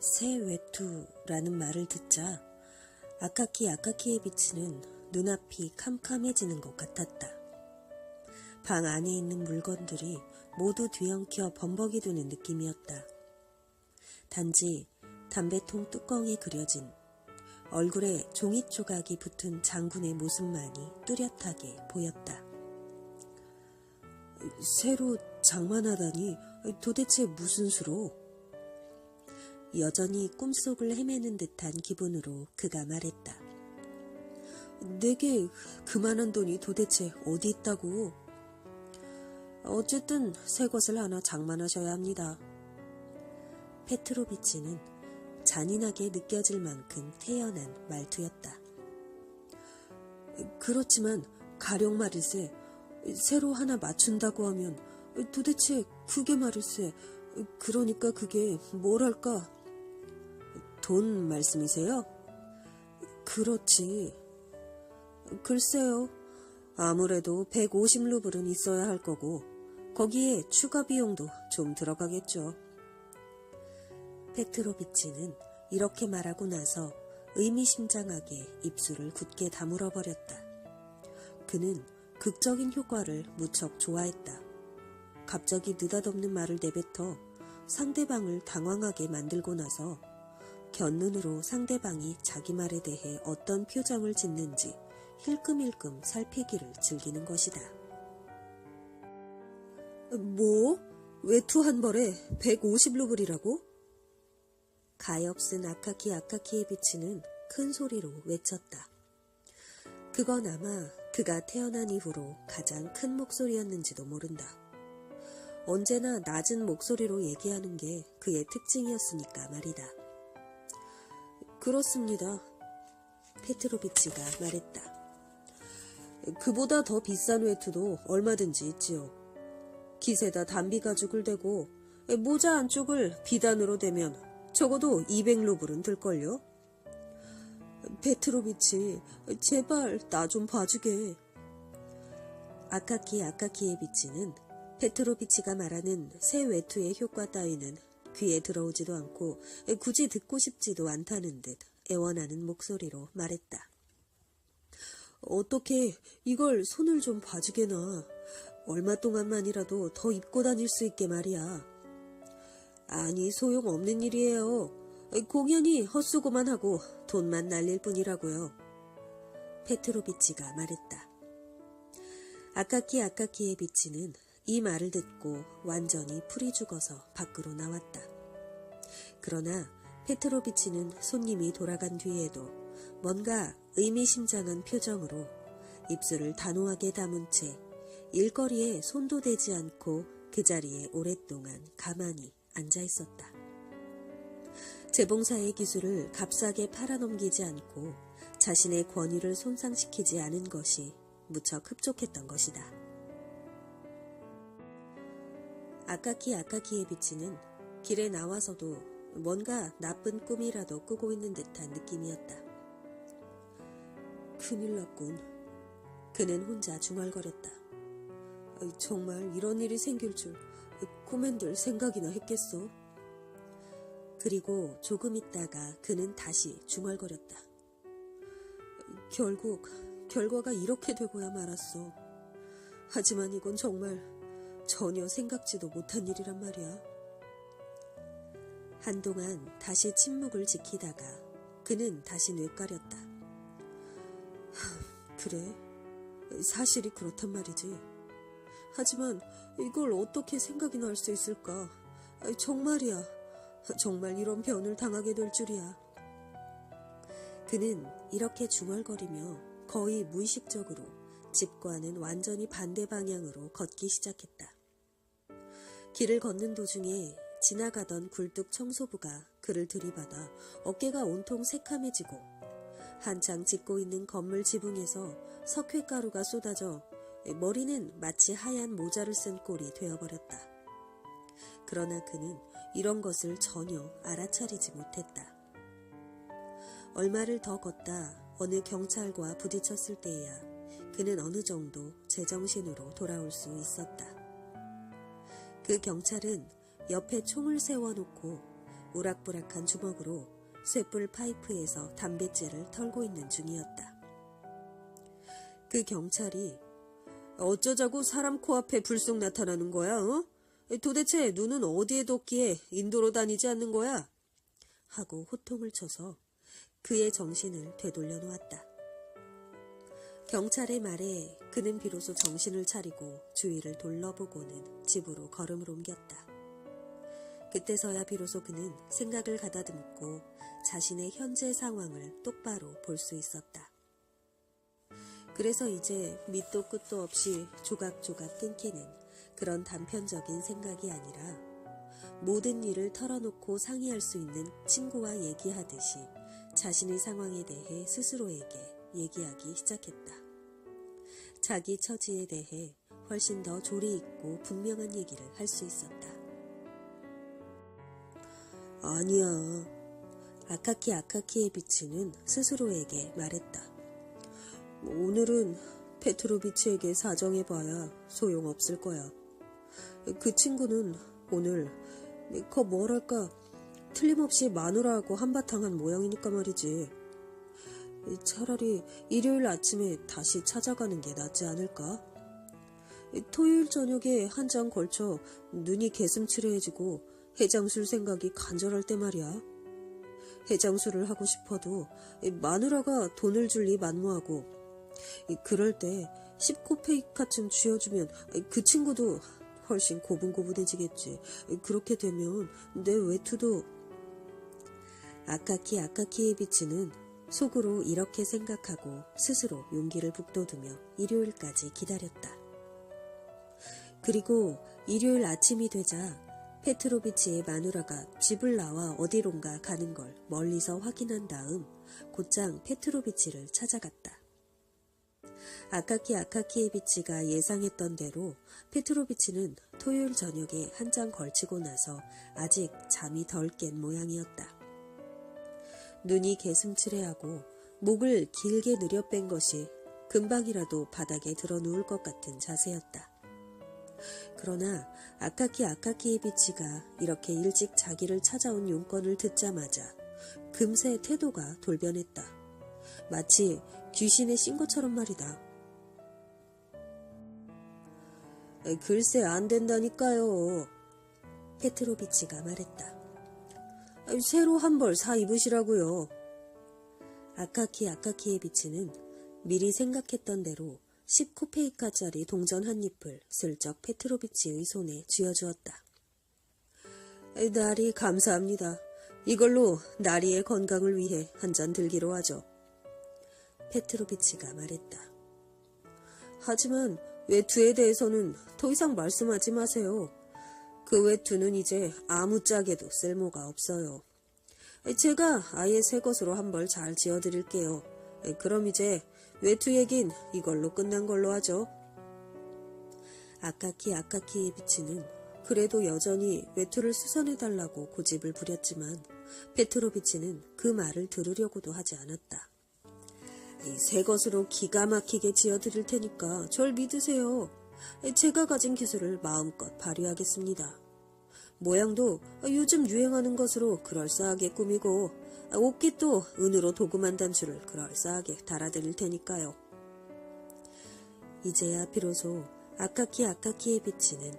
새 외투라는 말을 듣자 아카키 아카키에비치는 눈앞이 캄캄해지는 것 같았다. 방 안에 있는 물건들이 모두 뒤엉켜 범벅이 도는 느낌이었다. 단지 담배통 뚜껑에 그려진 얼굴에 종이 조각이 붙은 장군의 모습만이 뚜렷하게 보였다. 새로 장만하다니 도대체 무슨 수로? 여전히 꿈속을 헤매는 듯한 기분으로 그가 말했다. 내게 그만한 돈이 도대체 어디 있다고? 어쨌든 새 것을 하나 장만하셔야 합니다. 페트로비치는 잔인하게 느껴질 만큼 태연한 말투였다. 그렇지만 가령 말일세 새로 하나 맞춘다고 하면 도대체 그게 말일세 그러니까 그게 뭐랄까 돈 말씀이세요? 그렇지 글쎄요 아무래도 150루블은 있어야 할 거고 거기에 추가 비용도 좀 들어가겠죠. 페트로비치는 이렇게 말하고 나서 의미심장하게 입술을 굳게 다물어 버렸다. 그는 극적인 효과를 무척 좋아했다. 갑자기 느닷없는 말을 내뱉어 상대방을 당황하게 만들고 나서 곁눈으로 상대방이 자기 말에 대해 어떤 표정을 짓는지 힐끔힐끔 살피기를 즐기는 것이다. 뭐? 외투 한 벌에 150루블이라고? 가엾은 아카키 아카키에 비치는 큰 소리로 외쳤다. 그건 아마 그가 태어난 이후로 가장 큰 목소리였는지도 모른다. 언제나 낮은 목소리로 얘기하는 게 그의 특징이었으니까 말이다. 그렇습니다. 페트로비치가 말했다. 그보다 더 비싼 외투도 얼마든지 있지요. 기세다 담비 가죽을 대고 모자 안쪽을 비단으로 대면 적어도 200루블은 들걸요? 페트로비치, 제발 나 좀 봐주게. 아카키 아카키에비치는 페트로비치가 말하는 새 외투의 효과 따위는 귀에 들어오지도 않고 굳이 듣고 싶지도 않다는 듯 애원하는 목소리로 말했다. 어떻게 이걸 손을 좀 봐주게 나. 얼마 동안만이라도 더 입고 다닐 수 있게 말이야. 아니, 소용없는 일이에요. 공연이 헛수고만 하고 돈만 날릴 뿐이라고요. 페트로비치가 말했다. 아카키 아카키의 비치는 이 말을 듣고 완전히 풀이 죽어서 밖으로 나왔다. 그러나 페트로비치는 손님이 돌아간 뒤에도 뭔가 의미심장한 표정으로 입술을 단호하게 담은 채 일거리에 손도 대지 않고 그 자리에 오랫동안 가만히 앉아 있었다. 재봉사의 기술을 값싸게 팔아넘기지 않고 자신의 권위를 손상시키지 않은 것이 무척 흡족했던 것이다. 아까키 아까키의 비치는 길에 나와서도 뭔가 나쁜 꿈이라도 꾸고 있는 듯한 느낌이었다. 큰일 났군. 그는 혼자 중얼거렸다. 정말 이런 일이 생길 줄 꿈엔들 생각이나 했겠어. 그리고 조금 있다가 그는 다시 중얼거렸다. 결국 결과가 이렇게 되고야 말았어. 하지만 이건 정말 전혀 생각지도 못한 일이란 말이야. 한동안 다시 침묵을 지키다가 그는 다시 뇌까렸다. 그래, 사실이 그렇단 말이지. 하지만 이걸 어떻게 생각이나 할 수 있을까? 정말이야. 정말 이런 변을 당하게 될 줄이야. 그는 이렇게 중얼거리며 거의 무의식적으로 집과는 완전히 반대 방향으로 걷기 시작했다. 길을 걷는 도중에 지나가던 굴뚝 청소부가 그를 들이받아 어깨가 온통 새카매지고 한창 짓고 있는 건물 지붕에서 석회가루가 쏟아져 머리는 마치 하얀 모자를 쓴 꼴이 되어버렸다. 그러나 그는 이런 것을 전혀 알아차리지 못했다. 얼마를 더 걷다 어느 경찰과 부딪혔을 때에야 그는 어느 정도 제정신으로 돌아올 수 있었다. 그 경찰은 옆에 총을 세워놓고 우락부락한 주먹으로 쇳불 파이프에서 담뱃재를 털고 있는 중이었다. 그 경찰이 어쩌자고 사람 코앞에 불쑥 나타나는 거야, 어? 도대체 눈은 어디에 뒀기에 인도로 다니지 않는 거야? 하고 호통을 쳐서 그의 정신을 되돌려 놓았다. 경찰의 말에 그는 비로소 정신을 차리고 주위를 둘러보고는 집으로 걸음을 옮겼다. 그때서야 비로소 그는 생각을 가다듬고 자신의 현재 상황을 똑바로 볼 수 있었다. 그래서 이제 밑도 끝도 없이 조각조각 끊기는 그런 단편적인 생각이 아니라 모든 일을 털어놓고 상의할 수 있는 친구와 얘기하듯이 자신의 상황에 대해 스스로에게 얘기하기 시작했다. 자기 처지에 대해 훨씬 더 조리 있고 분명한 얘기를 할 수 있었다. 아니야. 아카키 아카키의 비치는 스스로에게 말했다. 오늘은 페트로비치에게 사정해봐야 소용없을 거야. 그 친구는 오늘 그 뭐랄까 틀림없이 마누라하고 한바탕 한 모양이니까 말이지. 차라리 일요일 아침에 다시 찾아가는 게 낫지 않을까? 토요일 저녁에 한 장 걸쳐 눈이 개슴츠레해지고 해장술 생각이 간절할 때 말이야. 해장술을 하고 싶어도 마누라가 돈을 줄리 만무하고 그럴 때 10코페이카쯤 쥐어주면 그 친구도 훨씬 고분고분해지겠지. 그렇게 되면 내 외투도 아카키 아카키의 비치는 속으로 이렇게 생각하고 스스로 용기를 북돋우며 일요일까지 기다렸다. 그리고 일요일 아침이 되자 페트로비치의 마누라가 집을 나와 어디론가 가는 걸 멀리서 확인한 다음 곧장 페트로비치를 찾아갔다. 아카키 아카키에비치가 예상했던 대로 페트로비치는 토요일 저녁에 한 장 걸치고 나서 아직 잠이 덜 깬 모양이었다. 눈이 개슴츠레하고 목을 길게 느려뺀 것이 금방이라도 바닥에 들어 누울 것 같은 자세였다. 그러나 아카키 아카키에비치가 이렇게 일찍 자기를 찾아온 용건을 듣자마자 금세 태도가 돌변했다. 마치 귀신에 신 것처럼 말이다. 글쎄 안 된다니까요. 페트로비치가 말했다. 새로 한 벌 사 입으시라고요. 아카키 아카키에비치는 미리 생각했던 대로 10코페이카짜리 동전 한 잎을 슬쩍 페트로비치의 손에 쥐어주었다. 나리 감사합니다. 이걸로 나리의 건강을 위해 한 잔 들기로 하죠. 페트로비치가 말했다. 하지만 외투에 대해서는 더 이상 말씀하지 마세요. 그 외투는 이제 아무짝에도 쓸모가 없어요. 제가 아예 새 것으로 한 벌 잘 지어드릴게요. 그럼 이제 외투 얘긴 이걸로 끝난 걸로 하죠. 아카키 아카키의 비치는 그래도 여전히 외투를 수선해달라고 고집을 부렸지만 페트로비치는 그 말을 들으려고도 하지 않았다. 새 것으로 기가 막히게 지어드릴 테니까 절 믿으세요. 제가 가진 기술을 마음껏 발휘하겠습니다. 모양도 요즘 유행하는 것으로 그럴싸하게 꾸미고 옷깃도 은으로 도금한 단추를 그럴싸하게 달아드릴 테니까요. 이제야 비로소 아카키 아카키에 비치는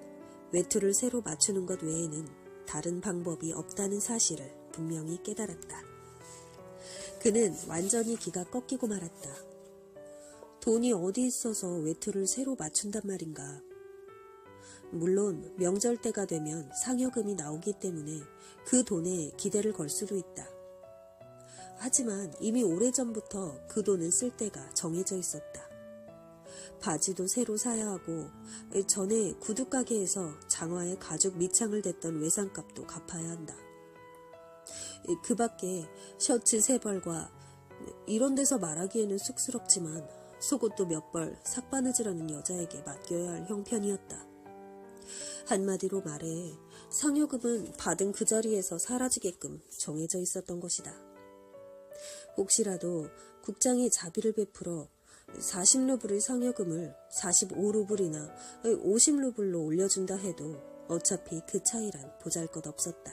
외투를 새로 맞추는 것 외에는 다른 방법이 없다는 사실을 분명히 깨달았다. 그는 완전히 기가 꺾이고 말았다. 돈이 어디 있어서 외투를 새로 맞춘단 말인가. 물론 명절 때가 되면 상여금이 나오기 때문에 그 돈에 기대를 걸 수도 있다. 하지만 이미 오래전부터 그 돈은 쓸 때가 정해져 있었다. 바지도 새로 사야 하고 전에 구두가게에서 장화에 가죽 밑창을 댔던 외상값도 갚아야 한다. 그 밖에 셔츠 세 벌과 이런 데서 말하기에는 쑥스럽지만 속옷도 몇 벌 삭바느질하는 여자에게 맡겨야 할 형편이었다. 한마디로 말해 상여금은 받은 그 자리에서 사라지게끔 정해져 있었던 것이다. 혹시라도 국장이 자비를 베풀어 40루블의 상여금을 45루블이나 50루블로 올려준다 해도 어차피 그 차이란 보잘 것 없었다.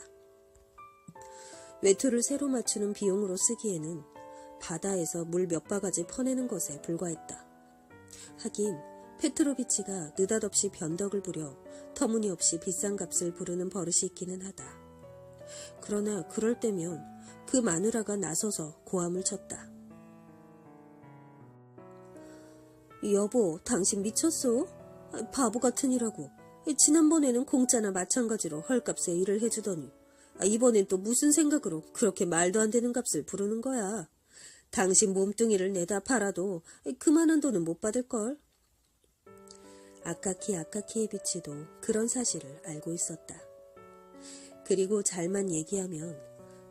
외투를 새로 맞추는 비용으로 쓰기에는 바다에서 물 몇 바가지 퍼내는 것에 불과했다. 하긴 페트로비치가 느닷없이 변덕을 부려 터무니없이 비싼 값을 부르는 버릇이 있기는 하다. 그러나 그럴 때면 그 마누라가 나서서 고함을 쳤다. 여보, 당신 미쳤어? 아, 바보 같은 이라고. 지난번에는 공짜나 마찬가지로 헐값에 일을 해주더니 아, 이번엔 또 무슨 생각으로 그렇게 말도 안 되는 값을 부르는 거야. 당신 몸뚱이를 내다 팔아도 그만한 돈은 못 받을걸. 아카키 아카키에비치도 그런 사실을 알고 있었다. 그리고 잘만 얘기하면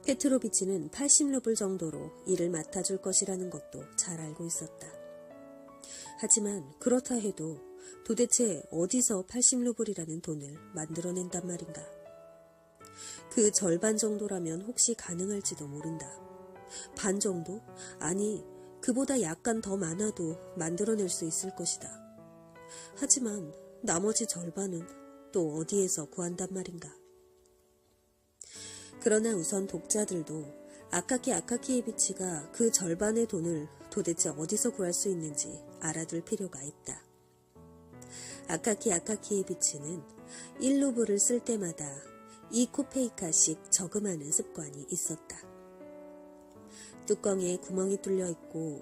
페트로비치는 80루블 정도로 일을 맡아줄 것이라는 것도 잘 알고 있었다. 하지만 그렇다 해도 도대체 어디서 80루블이라는 돈을 만들어낸단 말인가? 그 절반 정도라면 혹시 가능할지도 모른다. 반 정도? 아니, 그보다 약간 더 많아도 만들어낼 수 있을 것이다. 하지만 나머지 절반은 또 어디에서 구한단 말인가? 그러나 우선 독자들도 아카키 아카키 에비치가 그 절반의 돈을 도대체 어디서 구할 수 있는지 알아둘 필요가 있다. 아카키 아카키 에비치는 1루블을 쓸 때마다 2코페이카씩 저금하는 습관이 있었다. 뚜껑에 구멍이 뚫려 있고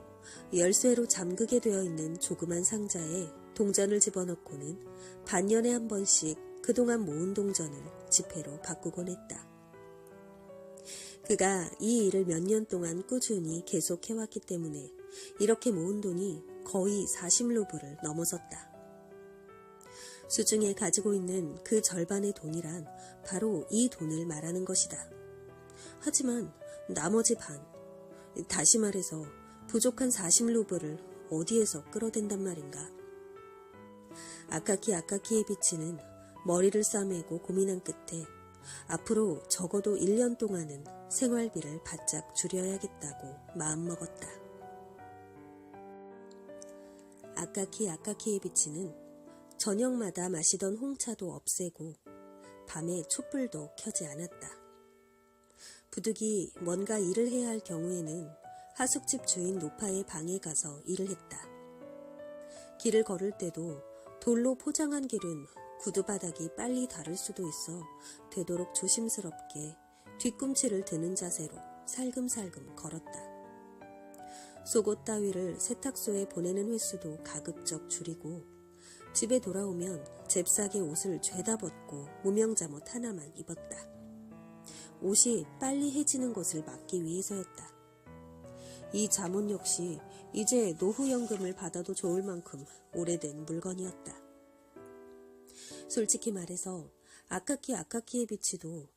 열쇠로 잠그게 되어 있는 조그만 상자에 동전을 집어넣고는 반년에 한 번씩 그동안 모은 동전을 지폐로 바꾸곤 했다. 그가 이 일을 몇 년 동안 꾸준히 계속해왔기 때문에 이렇게 모은 돈이 거의 40루블을 넘어섰다. 수중에 가지고 있는 그 절반의 돈이란 바로 이 돈을 말하는 것이다. 하지만 나머지 반, 다시 말해서 부족한 40루블을 어디에서 끌어댄단 말인가. 아카키 아카키에비치는 머리를 싸매고 고민한 끝에 앞으로 적어도 1년 동안은 생활비를 바짝 줄여야겠다고 마음먹었다. 아까키 아까키에비치는 저녁마다 마시던 홍차도 없애고 밤에 촛불도 켜지 않았다. 부득이 뭔가 일을 해야 할 경우에는 하숙집 주인 노파의 방에 가서 일을 했다. 길을 걸을 때도 돌로 포장한 길은 구두바닥이 빨리 닳을 수도 있어 되도록 조심스럽게 뒤꿈치를 드는 자세로 살금살금 걸었다. 속옷 따위를 세탁소에 보내는 횟수도 가급적 줄이고 집에 돌아오면 잽싸게 옷을 죄다 벗고 무명잠옷 하나만 입었다. 옷이 빨리 해지는 것을 막기 위해서였다. 이 잠옷 역시 이제 노후연금을 받아도 좋을 만큼 오래된 물건이었다. 솔직히 말해서 아카키 아카키에비치도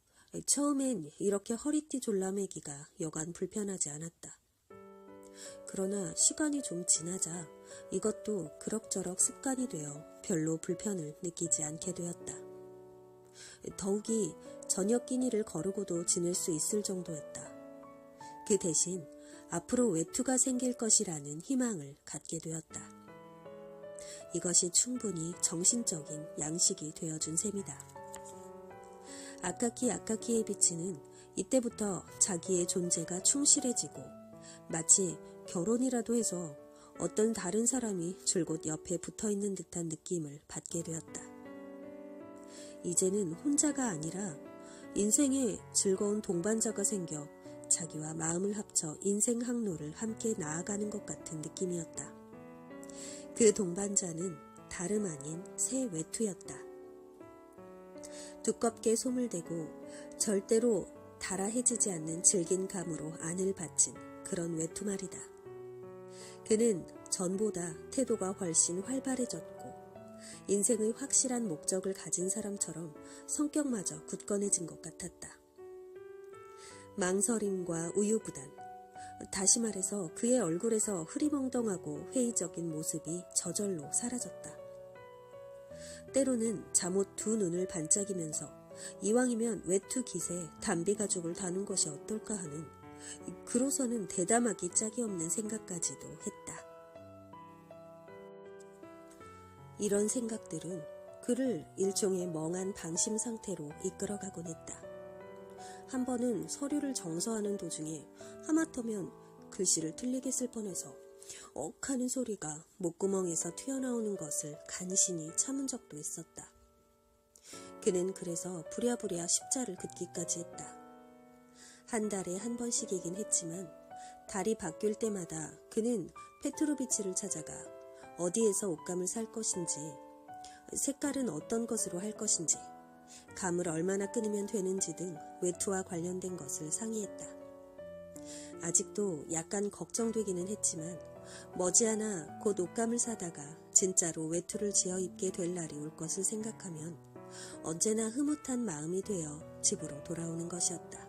처음엔 이렇게 허리띠 졸라매기가 여간 불편하지 않았다. 그러나 시간이 좀 지나자 이것도 그럭저럭 습관이 되어 별로 불편을 느끼지 않게 되었다. 더욱이 저녁 끼니를 거르고도 지낼 수 있을 정도였다. 그 대신 앞으로 외투가 생길 것이라는 희망을 갖게 되었다. 이것이 충분히 정신적인 양식이 되어준 셈이다. 아카키 아카키에비치는 이때부터 자기의 존재가 충실해지고 마치 결혼이라도 해서 어떤 다른 사람이 줄곧 옆에 붙어 있는 듯한 느낌을 받게 되었다. 이제는 혼자가 아니라 인생에 즐거운 동반자가 생겨 자기와 마음을 합쳐 인생 항로를 함께 나아가는 것 같은 느낌이었다. 그 동반자는 다름 아닌 새 외투였다. 두껍게 솜을 대고 절대로 달아해지지 않는 질긴 감으로 안을 받친 그런 외투 말이다. 그는 전보다 태도가 훨씬 활발해졌고 인생의 확실한 목적을 가진 사람처럼 성격마저 굳건해진 것 같았다. 망설임과 우유부단, 다시 말해서 그의 얼굴에서 흐리멍덩하고 회의적인 모습이 저절로 사라졌다. 때로는 잠옷 두 눈을 반짝이면서 이왕이면 외투 깃에 담비 가죽을 다는 것이 어떨까 하는 그로서는 대담하기 짝이 없는 생각까지도 했다. 이런 생각들은 그를 일종의 멍한 방심 상태로 이끌어가곤 했다. 한 번은 서류를 정서하는 도중에 하마터면 글씨를 틀리게 쓸 뻔해서 억 하는 소리가 목구멍에서 튀어나오는 것을 간신히 참은 적도 있었다. 그는 그래서 부랴부랴 십자를 긋기까지 했다. 한 달에 한 번씩이긴 했지만 달이 바뀔 때마다 그는 페트로비치를 찾아가 어디에서 옷감을 살 것인지, 색깔은 어떤 것으로 할 것인지, 감을 얼마나 끊으면 되는지 등 외투와 관련된 것을 상의했다. 아직도 약간 걱정되기는 했지만 머지않아 곧 옷감을 사다가 진짜로 외투를 지어 입게 될 날이 올 것을 생각하면 언제나 흐뭇한 마음이 되어 집으로 돌아오는 것이었다.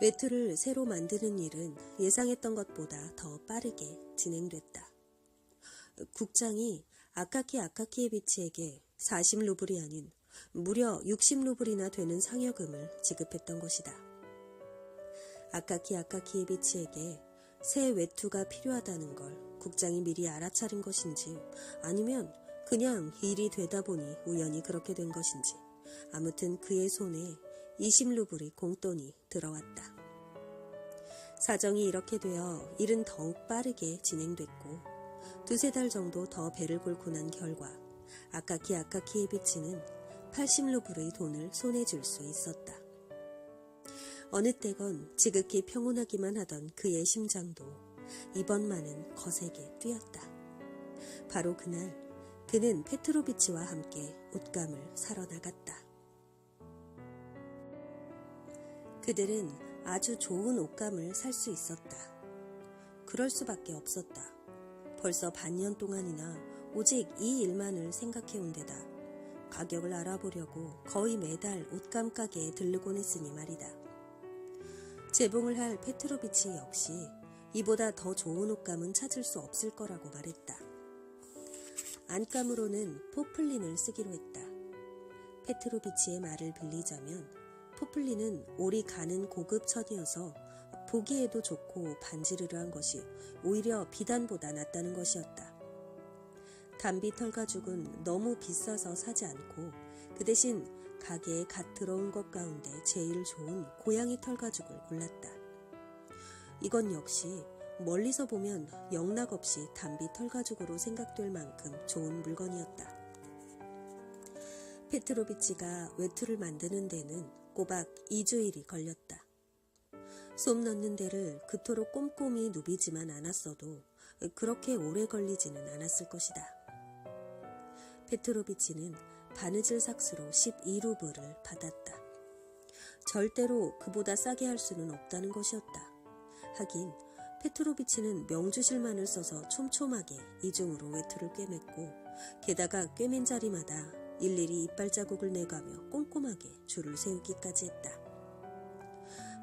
외투를 새로 만드는 일은 예상했던 것보다 더 빠르게 진행됐다. 국장이 아카키 아카키에비치에게 40루블이 아닌 무려 60루블이나 되는 상여금을 지급했던 것이다. 아카키 아카키에비치에게 새 외투가 필요하다는 걸 국장이 미리 알아차린 것인지 아니면 그냥 일이 되다 보니 우연히 그렇게 된 것인지 아무튼 그의 손에 20루블이 공돈이 들어왔다. 사정이 이렇게 되어 일은 더욱 빠르게 진행됐고 두세 달 정도 더 배를 굴고 난 결과 아카키 아카키에 비치는 80루블의 돈을 손에 줄 수 있었다. 어느 때건 지극히 평온하기만 하던 그의 심장도 이번만은 거세게 뛰었다. 바로 그날 그는 페트로비치와 함께 옷감을 사러 나갔다. 그들은 아주 좋은 옷감을 살 수 있었다. 그럴 수밖에 없었다. 벌써 반년 동안이나 오직 이 일만을 생각해온 데다 가격을 알아보려고 거의 매달 옷감 가게에 들르곤 했으니 말이다. 재봉을 할 페트로비치 역시 이보다 더 좋은 옷감은 찾을 수 없을 거라고 말했다. 안감으로는 포플린을 쓰기로 했다. 페트로비치의 말을 빌리자면 포플린은 올이 가는 고급 천이어서 보기에도 좋고 반지르르한 것이 오히려 비단보다 낫다는 것이었다. 담비 털가죽은 너무 비싸서 사지 않고 그 대신 가게에 갓 들어온 것 가운데 제일 좋은 고양이 털가죽을 골랐다. 이건 역시 멀리서 보면 영락없이 담비 털가죽으로 생각될 만큼 좋은 물건이었다. 페트로비치가 외투를 만드는 데는 꼬박 2주일이 걸렸다. 솜 넣는 데를 그토록 꼼꼼히 누비지만 않았어도 그렇게 오래 걸리지는 않았을 것이다. 페트로비치는 바느질 삭스로 12루블을 받았다. 절대로 그보다 싸게 할 수는 없다는 것이었다. 하긴 페트로비치는 명주실만을 써서 촘촘하게 이중으로 외투를 꿰맸고 게다가 꿰맨 자리마다 일일이 이빨 자국을 내가며 꼼꼼하게 줄을 세우기까지 했다.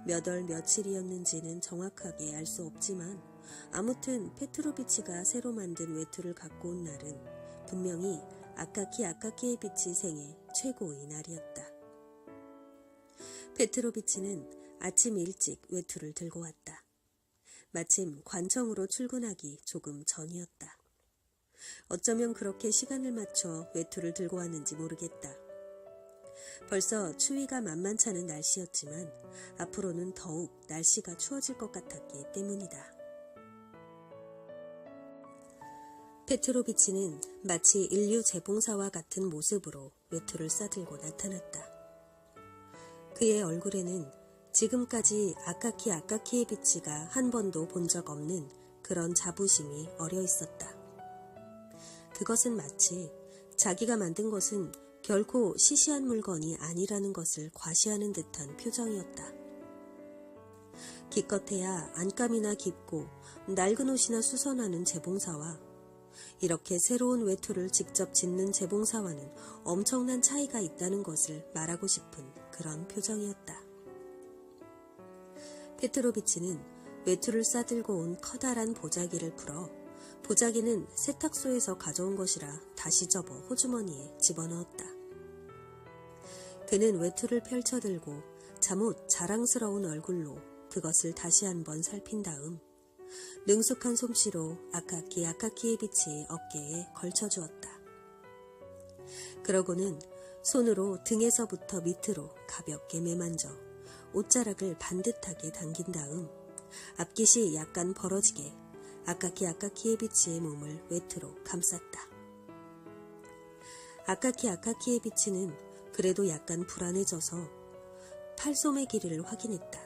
몇 월 며칠이었는지는 정확하게 알 수 없지만 아무튼 페트로비치가 새로 만든 외투를 갖고 온 날은 분명히 아카키 아카키에비치 생애 최고의 날이었다. 페트로비치는 아침 일찍 외투를 들고 왔다. 마침 관청으로 출근하기 조금 전이었다. 어쩌면 그렇게 시간을 맞춰 외투를 들고 왔는지 모르겠다. 벌써 추위가 만만찮은 날씨였지만 앞으로는 더욱 날씨가 추워질 것 같았기 때문이다. 페트로비치는 마치 인류 재봉사와 같은 모습으로 외투를 싸들고 나타났다. 그의 얼굴에는 지금까지 아카키 아카키에비치가 한 번도 본 적 없는 그런 자부심이 어려 있었다. 그것은 마치 자기가 만든 것은 결코 시시한 물건이 아니라는 것을 과시하는 듯한 표정이었다. 기껏해야 안감이나 깊고 낡은 옷이나 수선하는 재봉사와 이렇게 새로운 외투를 직접 짓는 재봉사와는 엄청난 차이가 있다는 것을 말하고 싶은 그런 표정이었다. 페트로비치는 외투를 싸들고 온 커다란 보자기를 풀어 보자기는 세탁소에서 가져온 것이라 다시 접어 호주머니에 집어넣었다. 그는 외투를 펼쳐들고 잠옷 자랑스러운 얼굴로 그것을 다시 한번 살핀 다음 능숙한 솜씨로 아카키 아카키에비치의 어깨에 걸쳐주었다. 그러고는 손으로 등에서부터 밑으로 가볍게 매만져 옷자락을 반듯하게 당긴 다음 앞깃이 약간 벌어지게 아까키 아까키의 비치의 몸을 외투로 감쌌다. 아까키 아까키의 비치는 그래도 약간 불안해져서 팔소매 길이를 확인했다.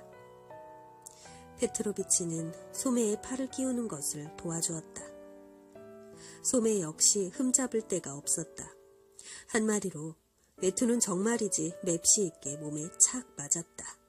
페트로비치는 소매에 팔을 끼우는 것을 도와주었다. 소매 역시 흠잡을 데가 없었다. 한마디로 외투는 정말이지 맵시 있게 몸에 착 맞았다.